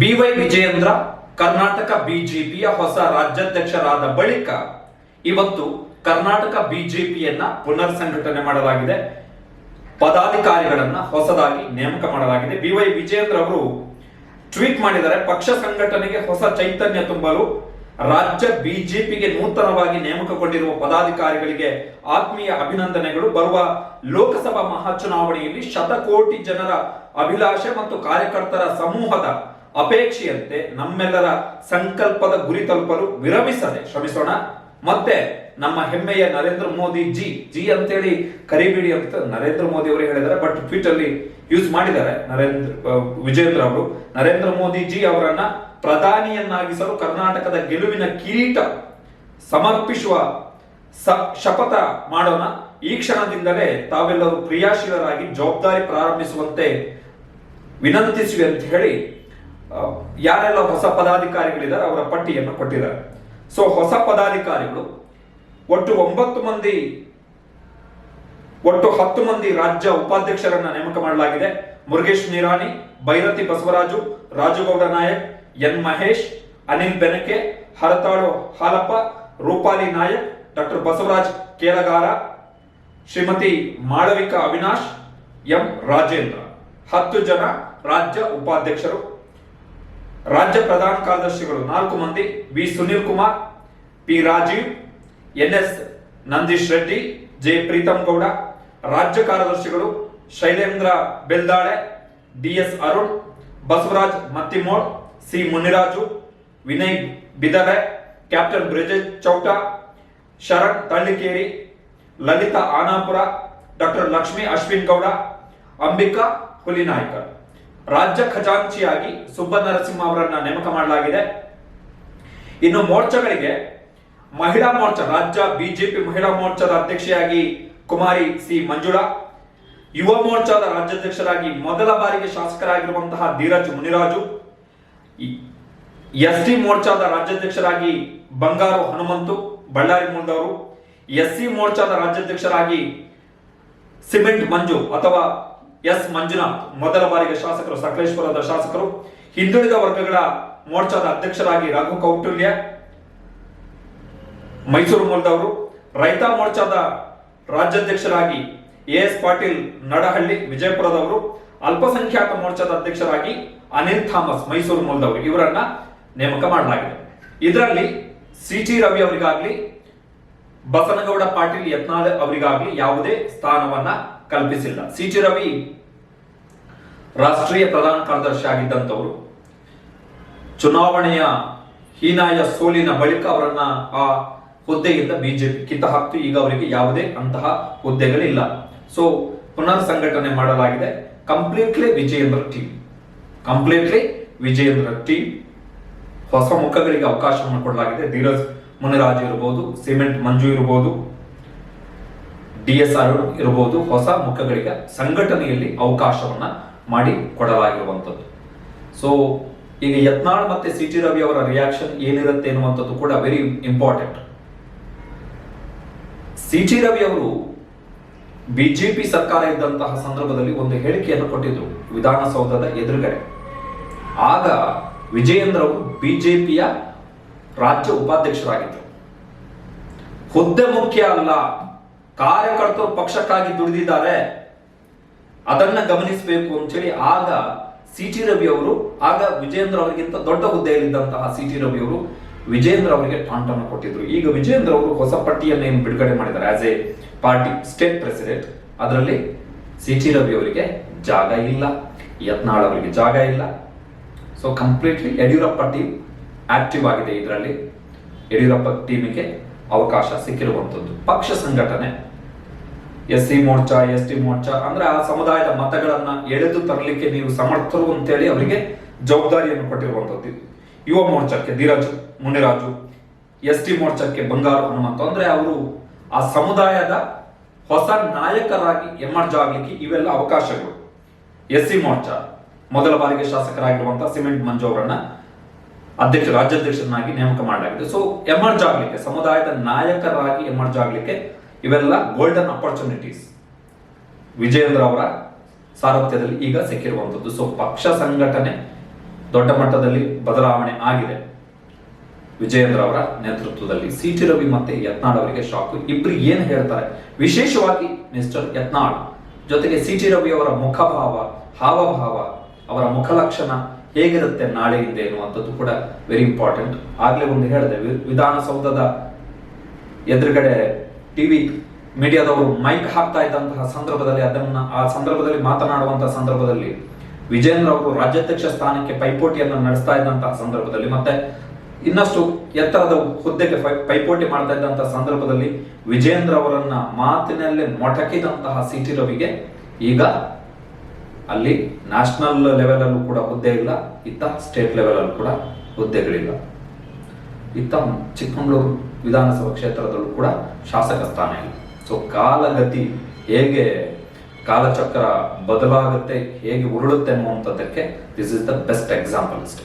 B Y Vijayendra Karnataka ಬಿಜೆಪಿಯ ಹೊಸ ರಾಜ್ಯಾಧ್ಯಕ್ಷರಾದ ಬಳಿಕ ಇವತ್ತು ಕರ್ನಾಟಕ ಬಿಜೆಪಿಯನ್ನ ಪುನರ್ ಸಂಘಟನೆ ಮಾಡಲಾಗಿದೆ. ಪದಾಧಿಕಾರಿಗಳನ್ನ ಹೊಸದಾಗಿ ನೇಮಕ ಮಾಡಲಾಗಿದೆ. ಬಿವೈ ವಿಜಯೇಂದ್ರ ಅವರು ಟ್ವೀಟ್ ಮಾಡಿದರೆ ಪಕ್ಷ ಸಂಘಟನೆಗೆ ಹೊಸ ಚೈತನ್ಯ ತುಂಬಲು ರಾಜ್ಯ ಬಿಜೆಪಿಗೆ ನೂತನವಾಗಿ ನೇಮಕಗೊಂಡಿರುವ ಪದಾಧಿಕಾರಿಗಳಿಗೆ ಆತ್ಮೀಯ ಅಭಿನಂದನೆಗಳು. ಬರುವ ಲೋಕಸಭಾ ಮಹಾಚುನಾವಣೆಯಲ್ಲಿ ಶತಕೋಟಿ ಜನರ ಅಭಿಲಾಷೆ ಮತ್ತು ಕಾರ್ಯಕರ್ತರ ಸಮೂಹದ ಅಪೇಕ್ಷೆಯಂತೆ ನಮ್ಮೆಲ್ಲರ ಸಂಕಲ್ಪದ ಗುರಿ ತಲುಪಲು ವಿರಮಿಸದೆ ಶ್ರಮಿಸೋಣ. ಮತ್ತೆ ನಮ್ಮ ಹೆಮ್ಮೆಯ ನರೇಂದ್ರ ಮೋದಿ ಜಿ ಜಿ ಅಂತೇಳಿ ಕರಿಬೇಡಿ ಅಂತ ನರೇಂದ್ರ ಮೋದಿ ಅವರು ಹೇಳಿದ್ದಾರೆ. ಬಟ್ ಟ್ವೀಟ್ ಅಲ್ಲಿ ಯೂಸ್ ಮಾಡಿದ್ದಾರೆ ನರೇಂದ್ರ ವಿಜೇಂದ್ರ ಅವರು. ನರೇಂದ್ರ ಮೋದಿ ಜಿ ಅವರನ್ನ ಪ್ರಧಾನಿಯನ್ನಾಗಿಸಲು ಕರ್ನಾಟಕದ ಗೆಲುವಿನ ಕಿರೀಟ ಸಮರ್ಪಿಸುವ ಶಪಥ ಮಾಡೋಣ. ಈ ಕ್ಷಣದಿಂದಲೇ ತಾವೆಲ್ಲರೂ ಕ್ರಿಯಾಶೀಲರಾಗಿ ಜವಾಬ್ದಾರಿ ಪ್ರಾರಂಭಿಸುವಂತೆ ವಿನಂತಿಸುವೆ ಅಂತ ಹೇಳಿ ಯಾರೆಲ್ಲ ಹೊಸ ಪದಾಧಿಕಾರಿಗಳಿದ್ದಾರೆ, ಅವರ ಪಟ್ಟಿಯನ್ನು ಕೊಟ್ಟಿದ್ದಾರೆ. ಸೊ ಹೊಸ ಪದಾಧಿಕಾರಿಗಳು, ಒಟ್ಟು ಒಂಬತ್ತು ಮಂದಿ, ಒಟ್ಟು ಹತ್ತು ಮಂದಿ ರಾಜ್ಯ ಉಪಾಧ್ಯಕ್ಷರನ್ನ ನೇಮಕ ಮಾಡಲಾಗಿದೆ. Murugesh Nirani Byrathi Basavaraju, Rajugowda Nayak, N Mahesh, Anil Benake, Haratalu Halappa, Roopali Nayak, doctor Basavaraj Kelagara, Shrimati Malavika Avinash, M Rajendra. ಹತ್ತು ಜನ ರಾಜ್ಯ ಉಪಾಧ್ಯಕ್ಷರು. ರಾಜ್ಯ ಪ್ರಧಾನ ಕಾರ್ಯದರ್ಶಿಗಳು ನಾಲ್ಕು ಮಂದಿ, B. Sunil Kumar, P. Rajeev, N. S. Nandish Reddy, J. Preetham Gowda, ರಾಜ್ಯ ಕಾರ್ಯದರ್ಶಿಗಳು Shailendra Beldale, D. S. Arun, Basavaraj Mattimol, C. Muniraju, Vinay Bidave, captain Brijesh Chowta, Sharan Tallikeri, Lalitha Anapura, doctor Lakshmi Ashwin Gowda, Ambika Hulinaykar ರಾಜ್ಯ ಖಜಾಂಚಿಯಾಗಿ ಸುಬ್ಬ ನರಸಿಂಹ ಅವರನ್ನ ನೇಮಕ ಮಾಡಲಾಗಿದೆ. ಇನ್ನು ಮೋರ್ಚಾಗಳಿಗೆ ಮಹಿಳಾ ಮೋರ್ಚಾ, ರಾಜ್ಯ ಬಿಜೆಪಿ ಮಹಿಳಾ ಮೋರ್ಚಾದ ಅಧ್ಯಕ್ಷೆಯಾಗಿ ಕುಮಾರಿ ಸಿ ಮಂಜುಳಾ, ಯುವ ಮೋರ್ಚಾದ ರಾಜ್ಯಾಧ್ಯಕ್ಷರಾಗಿ ಮೊದಲ ಬಾರಿಗೆ ಶಾಸಕರಾಗಿರುವಂತಹ ಧೀರಜ್ ಮುನಿರಾಜು ಎಸ್ ಟಿ ಮೋರ್ಚಾದ ರಾಜ್ಯಾಧ್ಯಕ್ಷರಾಗಿ ಬಂಗಾರು ಹನುಮಂತು ಬಳ್ಳಾರಿ ಮೂಲದವರು ಎಸ್ ಸಿ ಮೋರ್ಚಾದ ರಾಜ್ಯಾಧ್ಯಕ್ಷರಾಗಿ ಸಿಮೆಂಟ್ ಮಂಜು ಅಥವಾ ಎಸ್ ಮಂಜುನಾಥ್, ಮೊದಲ ಬಾರಿಗೆ ಶಾಸಕರು ಸಕಲೇಶ್ವರದ ಶಾಸಕರು, ಹಿಂದುಳಿದ ವರ್ಗಗಳ ಮೋರ್ಚಾದ ಅಧ್ಯಕ್ಷರಾಗಿ ರಘು ಕೌಟುಲ್ಯ, ಮೈಸೂರು ಮೂಲದವರು, ರೈತ ಮೋರ್ಚಾದ ರಾಜ್ಯಾಧ್ಯಕ್ಷರಾಗಿ ಎ ಎಸ್ ಪಾಟೀಲ್ ನಡಹಳ್ಳಿ, ವಿಜಯಪುರದವರು, ಅಲ್ಪಸಂಖ್ಯಾತ ಮೋರ್ಚಾದ ಅಧ್ಯಕ್ಷರಾಗಿ ಅನಿಲ್ ಥಾಮಸ್, ಮೈಸೂರು ಮೂಲದವರು. ಇವರನ್ನ ನೇಮಕ ಮಾಡಲಾಗಿದೆ. ಇದರಲ್ಲಿ ಸಿ ಟಿ ರವಿ ಅವರಿಗಾಗ್ಲಿ, ಬಸನಗೌಡ ಪಾಟೀಲ್ ಯತ್ನಾಳ್ ಅವರಿಗಾಗ್ಲಿ ಯಾವುದೇ ಸ್ಥಾನವನ್ನ ಕಲ್ಪಿಸಿಲ್ಲ. ಸಿ ಜಿ ರವಿ ರಾಷ್ಟ್ರೀಯ ಪ್ರಧಾನ ಕಾರ್ಯದರ್ಶಿ ಆಗಿದ್ದಂಥವರು. ಚುನಾವಣೆಯ ಹೀನಾಯ ಸೋಲಿನ ಬಳಿಕ ಅವರನ್ನ ಆ ಹುದ್ದೆಯಿಂದ ಬಿಜೆಪಿ ಕಿತ್ತ ಹಾಕ್ತು. ಈಗ ಅವರಿಗೆ ಯಾವುದೇ ಅಂತಹ ಹುದ್ದೆಗಳಿಲ್ಲ. ಸೊ ಪುನರ್ ಸಂಘಟನೆ ಮಾಡಲಾಗಿದೆ. Completely Vijayendra team completely Vijayendra team ಹೊಸ ಮುಖಗಳಿಗೆ ಅವಕಾಶವನ್ನು ಕೊಡಲಾಗಿದೆ. ಧೀರಜ್ ಮುನಿರಾಜ್ ಇರಬಹುದು ಸಿಮೆಂಟ್ ಮಂಜು ಇರಬಹುದು ಡಿ ಎಸ್ ಅರುಣ್ ಇರಬಹುದು ಹೊಸ ಮುಖಗಳಿಗೆ ಸಂಘಟನೆಯಲ್ಲಿ ಅವಕಾಶವನ್ನ ಮಾಡಿ ಕೊಡಲಾಗಿರುವಂಥದ್ದು. ಸೊ ಈಗ ಯತ್ನಾಳ್ ಮತ್ತೆ ಸಿ ಟಿ ರವಿ ಅವರ ರಿಯಾಕ್ಷನ್ ಏನಿರುತ್ತೆ ಎನ್ನುವಂಥದ್ದು ಕೂಡ very important C T Ravi ಅವರು ಬಿಜೆಪಿ ಸರ್ಕಾರ ಇದ್ದಂತಹ ಸಂದರ್ಭದಲ್ಲಿ ಒಂದು ಹೇಳಿಕೆಯನ್ನು ಕೊಟ್ಟಿದ್ರು ವಿಧಾನಸೌಧದ ಎದುರುಗಡೆ. ಆಗ ವಿಜಯೇಂದ್ರ ಅವರು ಬಿಜೆಪಿಯ ರಾಜ್ಯ ಉಪಾಧ್ಯಕ್ಷರಾಗಿದ್ದರು. ಹುದ್ದೆ ಮುಖ್ಯ ಅಲ್ಲ ಕಾರ್ಯಕರ್ತರು ಪಕ್ಷಕ್ಕಾಗಿ ದುಡಿದಿದ್ದಾರೆ, ಅದನ್ನ ಗಮನಿಸಬೇಕು ಅಂತೇಳಿ ಆಗ ಸಿ ಟಿ ರವಿ ಅವರು, ಆಗ ವಿಜೇಂದ್ರ ಅವರಿಗಿಂತ ದೊಡ್ಡ ಹುದ್ದೆಯಲ್ಲಿದ್ದಂತಹ ಸಿ ಟಿ ರವಿ ಅವರು ವಿಜೇಂದ್ರ ಅವರಿಗೆ ಟಾಂಟನ್ನು ಕೊಟ್ಟಿದ್ರು. ಈಗ ವಿಜೇಂದ್ರ ಅವರು ಹೊಸ ಪಟ್ಟಿಯನ್ನು ಏನು ಬಿಡುಗಡೆ ಮಾಡಿದ್ದಾರೆ? As a party state president ಅದರಲ್ಲಿ ಸಿ ಟಿ ರವಿ ಅವರಿಗೆ ಜಾಗ ಇಲ್ಲ, ಯತ್ನಾಳ್ ಅವರಿಗೆ ಜಾಗ ಇಲ್ಲ. So completely Yediyurappa team active ಆಗಿದೆ ಇದರಲ್ಲಿ. ಯಡಿಯೂರಪ್ಪ ಟೀಮಿಗೆ ಅವಕಾಶ ಸಿಕ್ಕಿರುವಂಥದ್ದು. ಪಕ್ಷ ಸಂಘಟನೆ S C Morcha S T Morcha, ಅಂದ್ರೆ ಆ ಸಮುದಾಯದ ಮತಗಳನ್ನ ಎಳೆದು ತರಲಿಕ್ಕೆ ನೀವು ಸಮರ್ಥರು ಅಂತೇಳಿ ಅವರಿಗೆ ಜವಾಬ್ದಾರಿಯನ್ನು ಕೊಟ್ಟಿರುವಂತದ್ದು ಯುವ ಮೋರ್ಚಾಕ್ಕೆ ಧೀರಜ್, ಮುನಿರಾಜು ಎಸ್ ಟಿ ಮೋರ್ಚಾಕ್ಕೆ ಬಂಗಾರು ಹನುಮಂತ. ಅಂದ್ರೆ ಅವರು ಆ ಸಮುದಾಯದ ಹೊಸ ನಾಯಕರಾಗಿ ಎಮರ್ಜ್ ಆಗ್ಲಿಕ್ಕೆ ಇವೆಲ್ಲ ಅವಕಾಶಗಳು. ಎಸ್ ಸಿ ಮೋರ್ಚಾ ಮೊದಲ ಬಾರಿಗೆ ಶಾಸಕರಾಗಿರುವಂತಹ ಸಿಮೆಂಟ್ ಮಂಜು ಅವರನ್ನ ಅಧ್ಯಕ್ಷ, ರಾಜ್ಯಾಧ್ಯಕ್ಷರನ್ನಾಗಿ ನೇಮಕ ಮಾಡಲಾಗಿದೆ. ಸೊ ಎಮರ್ಜ್ ಆಗ್ಲಿಕ್ಕೆ, ಸಮುದಾಯದ ನಾಯಕರಾಗಿ ಎಮರ್ಜ್ ಆಗ್ಲಿಕ್ಕೆ ಇವೆಲ್ಲ ಗೋಲ್ಡನ್ ಅಪರ್ಚುನಿಟೀಸ್ ವಿಜಯೇಂದ್ರ ಅವರ ಸಾರಥ್ಯದಲ್ಲಿ ಈಗ ಸಿಕ್ಕಿರುವಂತದ್ದು ಸೊ ಪಕ್ಷ ಸಂಘಟನೆ ದೊಡ್ಡ ಮಟ್ಟದಲ್ಲಿ ಬದಲಾವಣೆ ಆಗಿದೆ. ವಿಜಯೇಂದ್ರ ಅವರ ನೇತೃತ್ವದಲ್ಲಿ ಸಿ ಟಿ ರವಿ ಮತ್ತೆ ಯತ್ನಾಳ್ ಅವರಿಗೆ ಶಾಕ್. ಇಬ್ರು ಏನ್ ಹೇಳ್ತಾರೆ? ವಿಶೇಷವಾಗಿ ಮಿಸ್ಟರ್ ಯತ್ನಾಳ್ ಜೊತೆಗೆ ಸಿ ಟಿ ರವಿ ಅವರ ಮುಖಭಾವ, ಹಾವಭಾವ, ಅವರ ಮುಖಲಕ್ಷಣ ಹೇಗಿರುತ್ತೆ ನಾಳೆಯಿಂದ ಎನ್ನುವಂಥದ್ದು ಕೂಡ ವೆರಿ ಇಂಪಾರ್ಟೆಂಟ್ ಆಗ್ಲೇ ಒಂದು ಹೇಳಿದೆ ವಿಧಾನಸೌಧದ ಎದುರುಗಡೆ ಟಿವಿ ಮೀಡಿಯಾದವರು ಮೈಕ್ ಹಾಕ್ತಾ ಇದ್ದಂತಹ ಸಂದರ್ಭದಲ್ಲಿ, ಅದನ್ನ ಆ ಸಂದರ್ಭದಲ್ಲಿ ಮಾತನಾಡುವಂತಹ ಸಂದರ್ಭದಲ್ಲಿ ವಿಜೇಂದ್ರ ಅವರು ರಾಜ್ಯಾಧ್ಯಕ್ಷ ಸ್ಥಾನಕ್ಕೆ ಪೈಪೋಟಿಯನ್ನು ನಡೆಸ್ತಾ ಇದ್ದಂತಹ ಸಂದರ್ಭದಲ್ಲಿ ಮತ್ತೆ ಇನ್ನಷ್ಟು ಎತ್ತರದ ಹುದ್ದೆಗೆ ಪೈಪೋಟಿ ಮಾಡ್ತಾ ಇದ್ದಂತಹ ಸಂದರ್ಭದಲ್ಲಿ ವಿಜೇಂದ್ರ ಅವರನ್ನ ಮಾತಿನಲ್ಲೇ ಮೊಟಕಿದಂತಹ ಸಿಟಿ ರವಿಗೆ ಈಗ ಅಲ್ಲಿ ನ್ಯಾಷನಲ್ ಲೆವೆಲ್ ಅಲ್ಲೂ ಕೂಡ ಹುದ್ದೆ ಇಲ್ಲ, ಇತ್ತ ಸ್ಟೇಟ್ ಲೆವೆಲ್ ಅಲ್ಲೂ ಕೂಡ ಹುದ್ದೆಗಳಿಲ್ಲ. ಇತ್ತ ಚಿಕ್ಕಮಗಳೂರು ವಿಧಾನಸಭಾ ಕ್ಷೇತ್ರದಲ್ಲೂ ಕೂಡ ಶಾಸಕ ಸ್ಥಾನ ಇಲ್ಲ. ಸೊ ಕಾಲಗತಿ ಹೇಗೆ, ಕಾಲಚಕ್ರ ಬದಲಾಗುತ್ತೆ, ಹೇಗೆ ಉರುಳುತ್ತೆ ಅನ್ನುವಂಥದ್ದಕ್ಕೆ this is the best example ಅಷ್ಟೇ